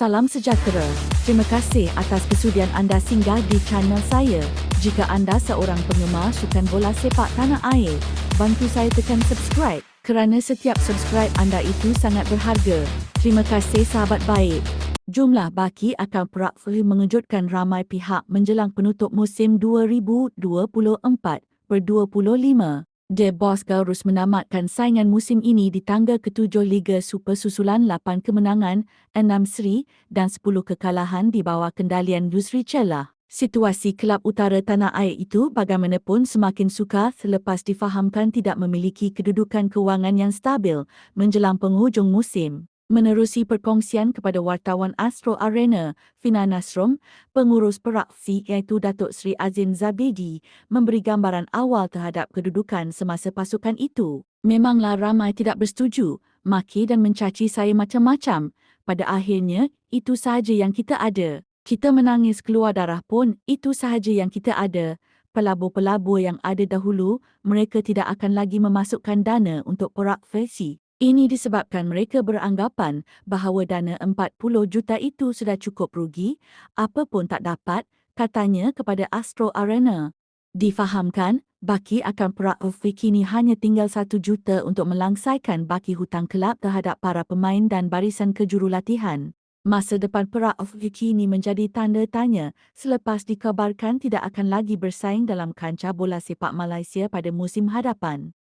Salam sejahtera. Terima kasih atas kesudian anda singgah di channel saya. Jika anda seorang penggemar sukan bola sepak tanah air, bantu saya tekan subscribe kerana setiap subscribe anda itu sangat berharga. Terima kasih sahabat baik. Jumlah baki akan Perak mengejutkan ramai pihak menjelang penutup musim 2024 per 25. The Boss Girls menamatkan saingan musim ini di tangga ketujuh Liga Super susulan 8 kemenangan, 6 seri dan 10 kekalahan di bawah kendalian Yusri Cella. Situasi kelab utara tanah air itu bagaimanapun semakin sukar selepas difahamkan tidak memiliki kedudukan kewangan yang stabil menjelang penghujung musim. Menerusi perkongsian kepada wartawan Astro Arena, Fina Nasrom, pengurus Perak F iaitu Datuk Seri Azim Zabedi, memberi gambaran awal terhadap kedudukan semasa pasukan itu. Memanglah ramai tidak bersetuju, maki dan mencaci saya macam-macam. Pada akhirnya, itu sahaja yang kita ada. Kita menangis keluar darah pun, itu sahaja yang kita ada. Pelabur-pelabur yang ada dahulu, mereka tidak akan lagi memasukkan dana untuk Perak Versi. Ini disebabkan mereka beranggapan bahawa dana 40 juta itu sudah cukup rugi, apa pun tak dapat, katanya kepada Astro Arena. Difahamkan, baki akan Perak kini hanya tinggal 1 juta untuk melangsaikan baki hutang kelab terhadap para pemain dan barisan kejurulatihan. Masa depan Perak kini menjadi tanda tanya selepas dikabarkan tidak akan lagi bersaing dalam kancah bola sepak Malaysia pada musim hadapan.